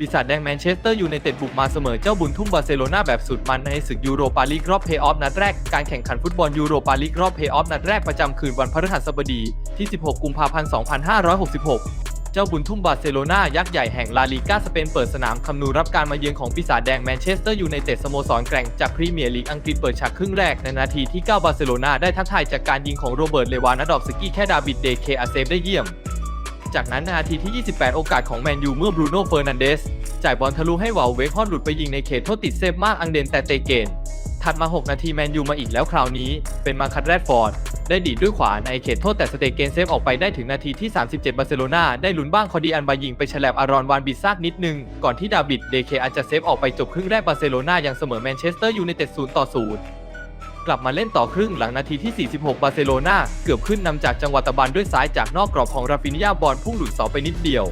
ปีศาจแดงแมนเชสเตอร์ยูไนเต็ดบุกมาเสมอเจ้าบุญทุ่มบาร์เซโลนาแบบสุดมันในศึกยูโรปาลีกรอบเพย์ออฟนัดแรก การแข่งขันฟุตบอลยูโรปาลีกรอบเพย์ออฟนัดแรกประจำคืนวันพฤหัสบดีที่ 16 กุมภาพันธ์ 2566 เจ้าบุญทุ่มบาร์เซโลนายักษ์ใหญ่แห่งลาลีกาสเปนเปิดสนามคำนูรับการมาเยือนของปีศาจแดงแมนเชสเตอร์ยูไนเต็ดสโมสรแกร่งจากพรีเมียร์ลีกอังกฤษเปิดฉากครึ่งแรกในนาทีที่ 9 บาร์เซโลนาได้ทักทายจากการยิงของโรเบิร์ตเลวานาดอฟสกี้แค่ดาบิดเดเคอาเซฟได้เยี่ยม จากนั้นนาทีที่ 28 โอกาสของแมนยูเมื่อบรูโน่เฟอร์นันเดสจ่ายบอลทะลุให้วาลเวกฮอดหลุดไปยิงในเขตโทษติดเซฟมากอังเดนแต่เตเกนถัดมา 6 นาทีแมนยูมาอีกแล้วคราวนี้ เป็นมาคัตแรดฟอร์ด ได้ดีดด้วยขวาในเขตโทษแต่สเตเกนเซฟออกไปได้ถึงนาทีที่ 37 บาร์เซโลนาได้ลุ้นบ้างคอดีอันบายิงไปฉลับอารอนวานบิซากนิดนึง ก่อนที่ดาบิดเดเคอาจจะเซฟออกไปจบครึ่งแรกบาร์เซโลนายังเสมอแมนเชสเตอร์ยูไนเต็ด0ต่อ0 กลับมาเล่นต่อครึ่งหลังนาทีที่ 46 บาร์เซโลนาเกือบขึ้นนำจากจังหวะตะบันด้วยซ้ายจากนอกกรอบของราฟินยาบอลพุ่งหลุดเสาไปนิดเดียว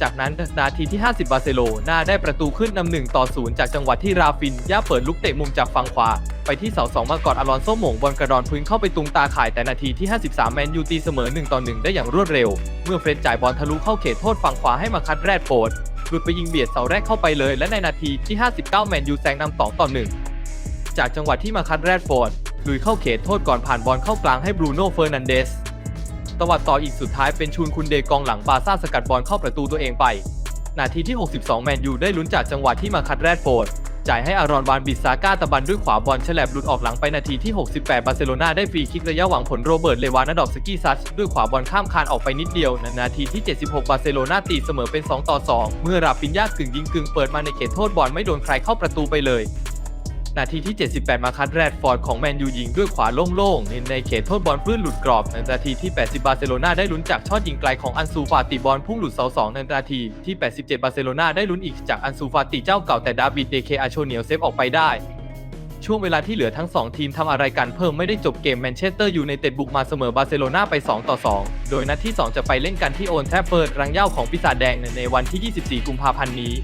จากนั้นนาทีที่ 50 บาร์เซโลนาได้ประตูขึ้นนำหนึ่งต่อศูนย์จากจังหวะที่ราฟินย่าเปิดลูกเตะมุมจากฝั่งขวา ไปที่เสาสองมากอดอลอนโซหม่งบอลกระดอนพื้นเข้าไปตุงตาข่ายแต่นาทีที่ 53 แมนยูตีเสมอ1ต่อ1ได้อย่างรวดเร็ว เมื่อเฟรนจ่ายบอลทะลุเข้าเขตโทษฝั่งขวาให้มาคัดแรดโฟดหลุดไปยิงเบียดเสาแรกเข้าไปเลย และในนาทีที่ 59 แมนยูแซงนำ2ต่อ1 จากจังหวะที่มาคัดแรดโฟร์ดลุยเข้าเขตโทษก่อนผ่านบอลเข้ากลางให้บรูโน่เฟอร์นันเดสตวัดต่ออีกสุดท้ายเป็นชูนคุนเดกองหลังบาซ่าสกัดบอลเข้าประตูตัวเองไป นาทีที่ 62 แมนยูได้ลุ้นจากจังหวะที่มาคัดแรดโฟร์ดจ่ายให้อารอนวานบิซาก้าตะบันด้วยขวาบอลฉลบหลุดออกหลังไปนาทีที่ 68 บาร์เซโลนาได้ฟรีคิกระยะหวังผลโรเบิร์ต เลวานาดอฟสกี้ซัชด้วยขวาบอลข้ามคานออกไปนิดเดียวในนาทีที่ 76 บาร์เซโลนาตีเสมอเป็น 2 ต่อ 2 เมื่อราฟินยากึ่งยิงกึ่งเปิดมาในเขตโทษบอลไม่โดนใครเข้าประตูไปเลย นาทีที่ 78 มาคัดแรดฟอร์ดของแมนยูยิงด้วยขวาโล่งๆ ในเขตโทษบอลพื้นหลุดกรอบ ในนาทีที่ 80 บาร์เซโลนาได้ลุ้นจากช็อตยิงไกลของอันซูฟาติบอลพุ่งหลุดเสาสองในนาทีที่ 87 บาร์เซโลนาได้ลุ้นอีกจากอันซูฟาติเจ้าเก่าแต่ดาบิดเดเคอาโชเนียลเซฟออกไปได้ ช่วงเวลาที่เหลือทั้ง 2 ทีมทำอะไรกันเพิ่มไม่ได้จบเกมแมนเชสเตอร์ยูไนเต็ดบุกมาเสมอบาร์เซโลนาไป 2 ต่อ 2 โดยนัดที่ 2 จะไปเล่นกันที่โอนแทฟเฟิร์ดรังเย้าของปีศาจแดงในวันที่ 24 กุมภาพันธ์นี้